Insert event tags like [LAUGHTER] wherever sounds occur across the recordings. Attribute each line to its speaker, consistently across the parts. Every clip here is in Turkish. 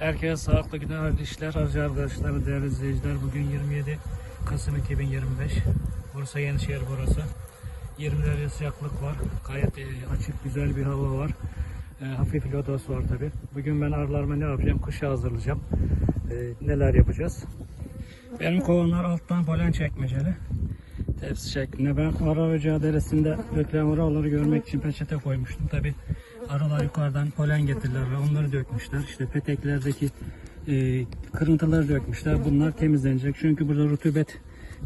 Speaker 1: Herkese sağlıklı günler, hayırlı işler, harcı arkadaşlar, değerli izleyiciler. Bugün 27 Kasım 2025. Bursa Yenişehir burası. 20 derece sıcaklık var. Gayet e, açık, güzel bir hava var. E, hafif lodos var tabi. Bugün ben arılarıma ne yapacağım? Kışa hazırlayacağım. E, neler yapacağız? Benim kovanlar alttan polen çekmeceli. Tepsi şeklinde. Ben ara ocağı deresinde dökülen araları görmek için peçete koymuştum. Tabi arılar yukarıdan polen getirdiler ve onları dökmüşler. İşte peteklerdeki e, kırıntıları dökmüşler. Bunlar temizlenecek. Çünkü burada rutubet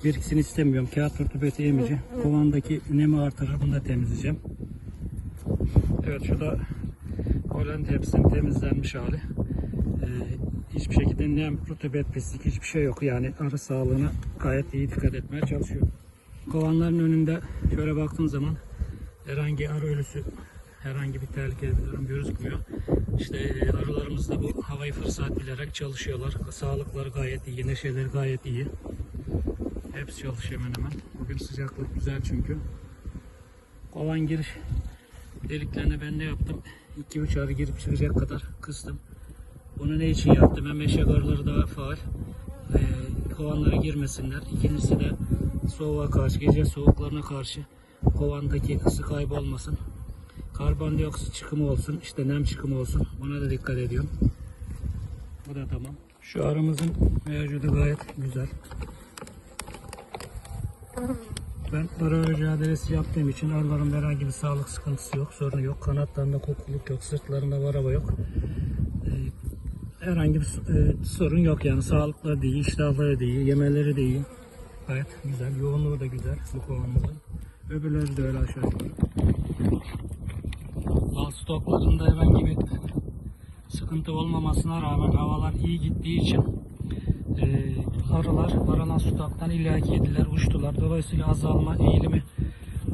Speaker 1: biriksin istemiyorum. Kağıt rutubeti emici. Kovandaki nemi artırır. Bunu da temizleyeceğim. Evet şurada polen tepsinin temizlenmiş hali. E, hiçbir şekilde nem, rutubet, pislik hiçbir şey yok. Yani arı sağlığına gayet iyi dikkat etmeye çalışıyor. Kovanların önünde şöyle baktığın zaman herhangi arı ölüsü, herhangi bir tehlikeli bir durum gözükmüyor. İşte e, arılarımız da bu havayı fırsat bilerek çalışıyorlar. Sağlıkları gayet iyi, neşeleri gayet iyi. Hepsi çalışıyor hemen hemen. Bugün sıcaklık güzel çünkü. Kovan giriş deliklerine ben ne yaptım? 2-3 arı girip çıkacak kadar kıstım. Bunu ne için yaptım? Hem eşek arıları daha faal. Ee, kovanlara girmesinler. İkincisi de soğuğa karşı, gece soğuklarına karşı kovandaki ısı kaybolmasın. Karbondioksit çıkımı olsun, işte nem çıkımı olsun. Buna da dikkat ediyorum. Bu da tamam. Şu arımızın mevcudu gayet güzel. Ben ara mücadelesi yaptığım için arıların herhangi bir sağlık sıkıntısı yok, sorunu yok. Kanatlarında kokuluk yok, sırtlarında varava yok. Ee, herhangi bir e, sorun yok yani. Sağlıkları da iyi, iştahları da yemeleri de. Gayet güzel, yoğunluğu da güzel bu kovanımızın. Öbürleri de öyle aşağı yukarı. Bal stoklarında herhangi bir sıkıntı olmamasına rağmen havalar iyi gittiği için e, arılar aranan stoktan illaki yediler, uçtular. Dolayısıyla azalma eğilimi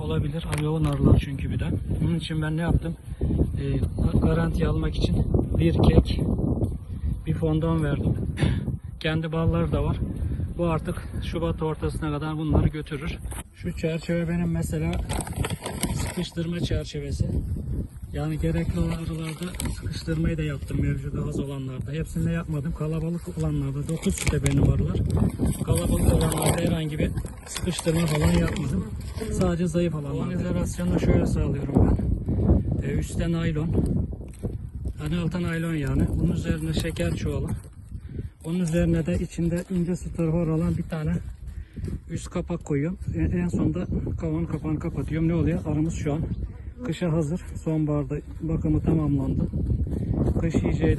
Speaker 1: olabilir. Yoğun arılar çünkü bir de. Bunun için ben ne yaptım? E, garanti almak için bir kek, bir fondon verdim. [CLEARS THROAT] Kendi balları da var. Bu artık Şubat ortasına kadar bunları götürür. Şu çerçeve benim mesela sıkıştırma çerçevesi. Yani gerekli olan sıkıştırmayı da yaptım mevcuda az olanlarda. Hepsini de yapmadım. Kalabalık olanlarda 9 de benim arılar. Kalabalık olanlarda herhangi bir sıkıştırma falan yapmadım. Sadece zayıf olanlarda. izolasyonunu şöyle sağlıyorum ben. Ee, üstte naylon. Hani alta naylon yani. Bunun üzerine şeker çuvalı. Onun üzerine de içinde ince strfor olan bir tane üst kapak koyuyorum. En- En sonunda kavan kapağını kapatıyorum. Ne oluyor? Arımız şu an kışa hazır. Sonbaharda bakımı tamamlandı. Kış yiyeceği